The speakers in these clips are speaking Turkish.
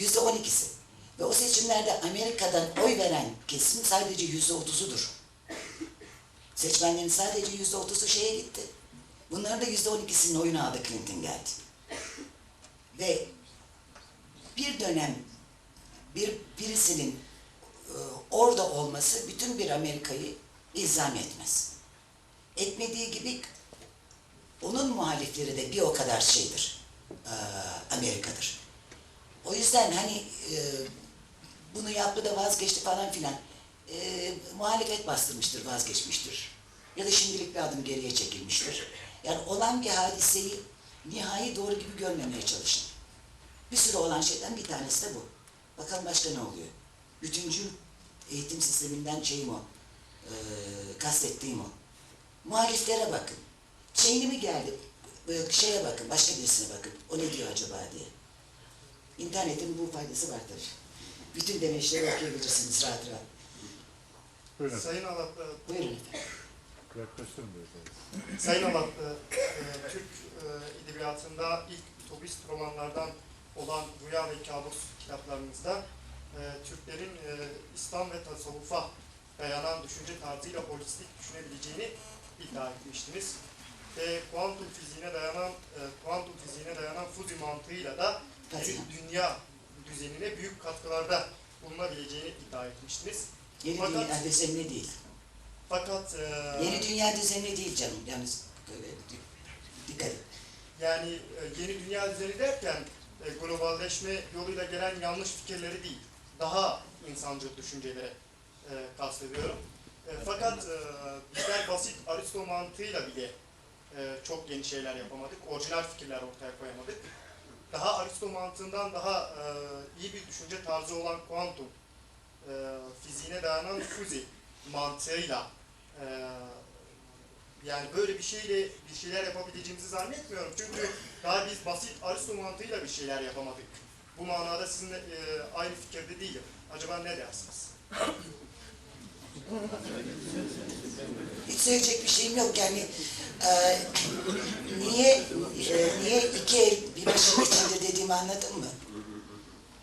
Yüzde on ikisi. Ve o seçimlerde Amerika'dan oy veren kesim sadece yüzde otuzudur. Seçmenlerin sadece yüzde otuzu şeye gitti. Bunların da yüzde on ikisinin oyunu aldı Clinton geldi. Ve bir dönem bir birisinin e, orada olması bütün bir Amerika'yı ilzam etmez. Etmediği gibi onun muhalifleri de bir o kadar şeydir. e, Amerika'dır. O yüzden hani e, bunu yaptı da vazgeçti falan filan. E, muhalefet bastırmıştır, vazgeçmiştir. Ya da şimdilik bir adım geriye çekilmiştir. Yani olan bir hadiseyi nihai doğru gibi görmemeye çalışın. Bir sürü olan şeyden bir tanesi de bu. Bakalım başka ne oluyor? Bütüncül eğitim sisteminden şeyim o. E, kastettiğim o. Muhaliflere bakın. Şeyini mi geldi? Böyle şeye bakın, başka birisine bakın. O ne diyor acaba diye. İnternetin bu faydası var tabii. Bütün demeçleri okuyabilirsiniz rahat rahat. Buyurun. Sayın Alatlı, Buyurun efendim. Yaklaştırın biraz. Sayın Alatlı, e, Türk e, edebiyatında ilk utopist romanlardan olan Rüya ve Kabus kitaplarınızda e, Türklerin e, İslam ve tasavvufa dayanan düşünce tarzıyla holistik düşünebileceğini iddia etmiştiniz. Ve kuantum fiziğine dayanan, e, kuantum fiziğine dayanan Fuzi mantığıyla da. Dünya düzenine büyük katkılarda bulunabileceğini iddia etmiştiniz. Yeni Fakat- dünya düzenine değil. Fakat e, Yeni dünya düzenine değil canım. Yalnız böyle dikkat et. Yani e, yeni dünya düzeni derken e, globalleşme yoluyla gelen yanlış fikirleri değil, daha insancıl düşünceleri e, kastediyorum. E, fakat e, bizler basit Aristo mantığıyla bile e, çok yeni şeyler yapamadık, orijinal fikirler ortaya koyamadık. Daha Aristo mantığından daha e, iyi bir düşünce tarzı olan kuantum e, fiziğine dayanan fuzi mantığıyla e, yani böyle bir şeyle bir şeyler yapabileceğimizi zannetmiyorum. Çünkü daha biz basit Aristo mantığıyla bir şeyler yapamadık. Bu manada sizinle e, aynı fikirde değilim. Acaba ne dersiniz? Hiç söyleyecek bir şeyim yok yani. e, niye e, niye iki el bir başın içinde dediğimi anladın mı?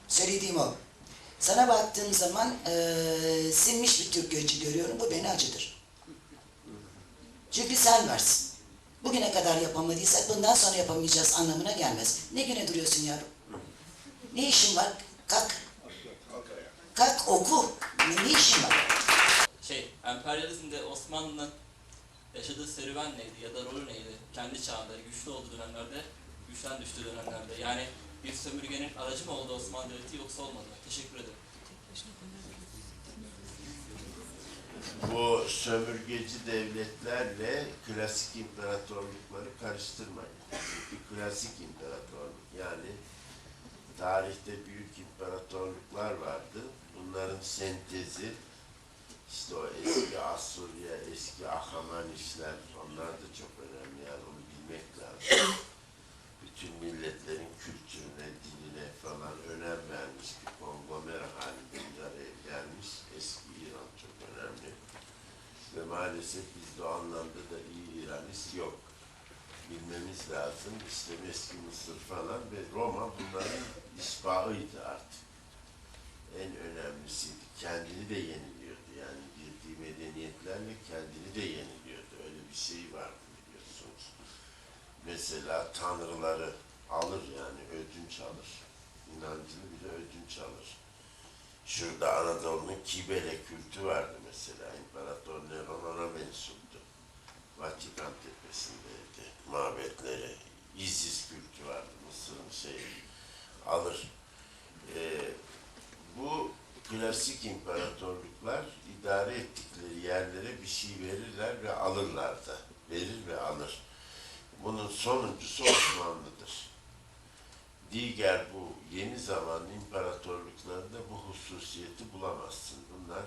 Söylediğim o. Sana baktığım zaman e, sinmiş bir Türk göçü görüyorum. Bu beni acıdır. Çünkü sen varsın. Bugüne kadar yapamadıysak bundan sonra yapamayacağız anlamına gelmez. Ne güne duruyorsun yavrum? Ne işin var? Kalk. Kalk oku. Ne, ne işin var? Şey, emperyalizmde Osmanlı'nın yaşadığı serüven neydi ya da rolü neydi? Kendi çağında, güçlü olduğu dönemlerde, güçten düştüğü dönemlerde. Yani bir sömürgenin aracı mı oldu Osmanlı Devleti yoksa olmadı mı? Teşekkür ederim. bu sömürgeci devletlerle klasik imparatorlukları karıştırmayın. Çünkü klasik imparatorluk yani tarihte büyük imparatorluklar vardı. Bunların sentezi Asurya, eski Ahamanişler onlar da çok önemli yani onu bilmek lazım. Bütün milletlerin kültürüne, diline falan önem vermiş bir konglomer halinde bir araya gelmiş. Eski İran çok önemli. Ve maalesef bizde o anlamda da iyi İranist yok. Bilmemiz lazım. İşte eski Mısır falan ve Roma bunların işbahıydı artık. En önemlisiydi. Kendini de yeniliyordu. Yani girdiği medeniyetlerle kendini de yeniliyordu. Öyle bir şey vardı biliyorsunuz. Mesela tanrıları alır yani ödünç alır. İnancını bile ödünç alır. Şurada Anadolu'nun Kibele kültü vardı mesela. İmparator Neron ona mensuptu. Vatikan tepesindeydi. Mabetleri. Isis kültü vardı. Mısır'ın şeyi. Alır. Ee, bu klasik imparatorluklar idare ettikleri yerlere bir şey verirler ve alırlar da. Verir ve alır. Bunun sonuncusu Osmanlı'dır. Diğer bu yeni zaman imparatorluklarında bu hususiyeti bulamazsın. Bunlar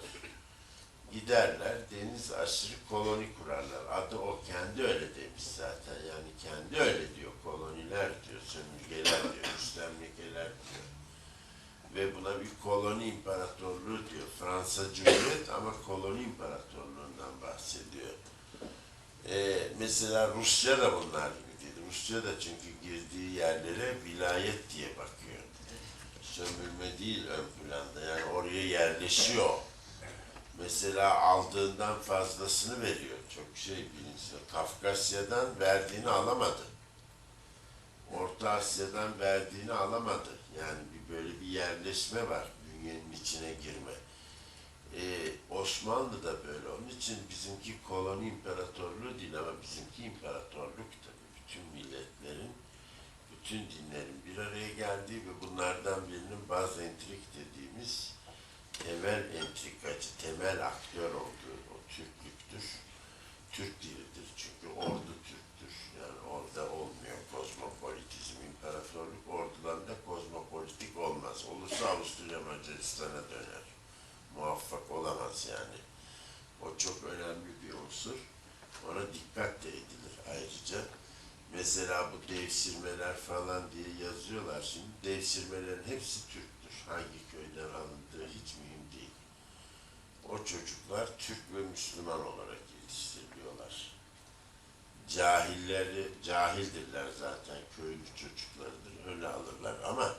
giderler deniz aşırı koloni kurarlar. Adı o kendi öyle demiş zaten. Yani kendi öyle diyor. Koloniler diyor, sömürgeler diyor, müstemlekeler diyor. Ve buna bir koloni imparatorluğu diyor. Fransa Cumhuriyet ama koloni imparatorluğundan bahsediyor. Mesela Rusya da bunlar değil. Rusya da çünkü girdiği yerlere vilayet diye bakıyor. Sömürme değil ön planda. Yani oraya yerleşiyor. Mesela aldığından fazlasını veriyor. Çok şey bilinçli. Kafkasya'dan verdiğini alamadı. Orta Asya'dan verdiğini alamadı. Yani bir böyle bir yerleşme var. Dünyanın içine girme. Ee, Osmanlı da böyle. Onun için bizimki koloni imparatorluğu değil ama bizimki imparatorluk tabii. Bütün milletlerin, bütün dinlerin bir araya geldiği ve bunlardan birinin bazı entrik dediğimiz temel entrikacı, temel aktör olduğu o Türklüktür. Türk dilidir çünkü ordu Türktür. Yani orada olmuyor kozmopolitizm, imparatorluk ordularında kozmopolitik olmaz. Olursa Avusturya Macaristan'a döner. Muvaffak olamaz yani. O çok önemli bir unsur. Ona dikkat de edilir ayrıca. Mesela bu devşirmeler falan diye yazıyorlar şimdi. Devşirmelerin hepsi Türktür. Hangi köyden alındığı hiç mühim değil. O çocuklar Türk ve Müslüman olarak yetiştiriliyorlar. Cahilleri, cahildirler zaten köylü çocuklarıdır. Öyle alırlar ama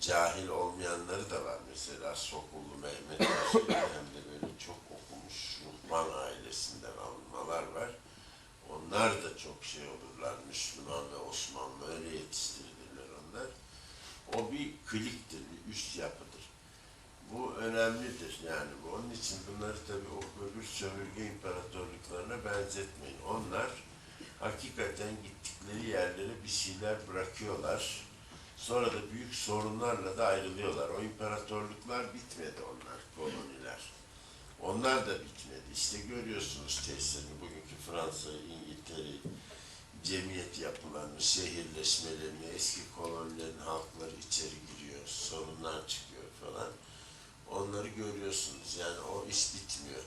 cahil olmayanları da var. Mesela Sokullu Mehmet hem de böyle çok okumuş Ruhban ailesinden alınmalar var. Onlar da çok şey olurlar. Müslüman ve Osmanlı öyle yetiştirilirler onlar. O bir kliktir, bir üst yapıdır. Bu önemlidir yani. bu. Onun için bunları tabii o öbür sömürge imparatorluklarına benzetmeyin. Onlar hakikaten gittikleri yerlere bir şeyler bırakıyorlar. Sonra da büyük sorunlarla da ayrılıyorlar. O imparatorluklar bitmedi onlar, koloniler. Onlar da bitmedi. İşte görüyorsunuz tesirini bugünkü Fransa, İngiltere, cemiyet yapılarını, şehirleşmelerini, eski kolonilerin halkları içeri giriyor, sorunlar çıkıyor falan. Onları görüyorsunuz. Yani o iş bitmiyor.